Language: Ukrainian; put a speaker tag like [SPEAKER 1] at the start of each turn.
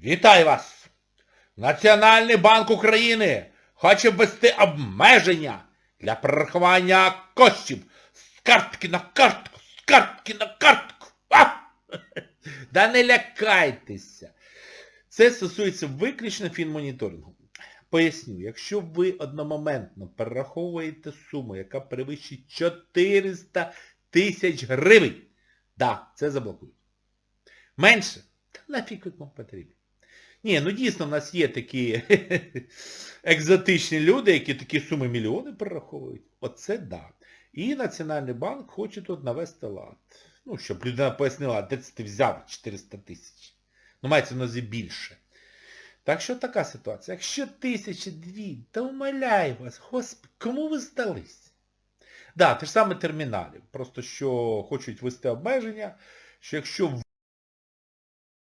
[SPEAKER 1] Вітаю вас! Національний банк України хоче ввести обмеження для перерахування коштів з картки на картку, з картки на картку. А! Да не лякайтеся. Це стосується виключно фінмоніторингу. Поясню, якщо ви одномоментно перераховуєте суму, яка перевищить 400 тисяч гривень, да, це заблокують. Менше? Та нафіг вам потрібні. Ні, ну дійсно в нас є такі екзотичні люди, які такі суми мільйони перераховують. Оце да. І Національний банк хоче тут навести лад. Ну, щоб людина пояснила, де це ти взяв 400 тисяч. Ну, мається на увазі більше. Так що така ситуація. Якщо тисячі дві, то умоляю вас, господи, кому ви здались? Да, те ж саме терміналів. Просто що хочуть ввести обмеження, що якщо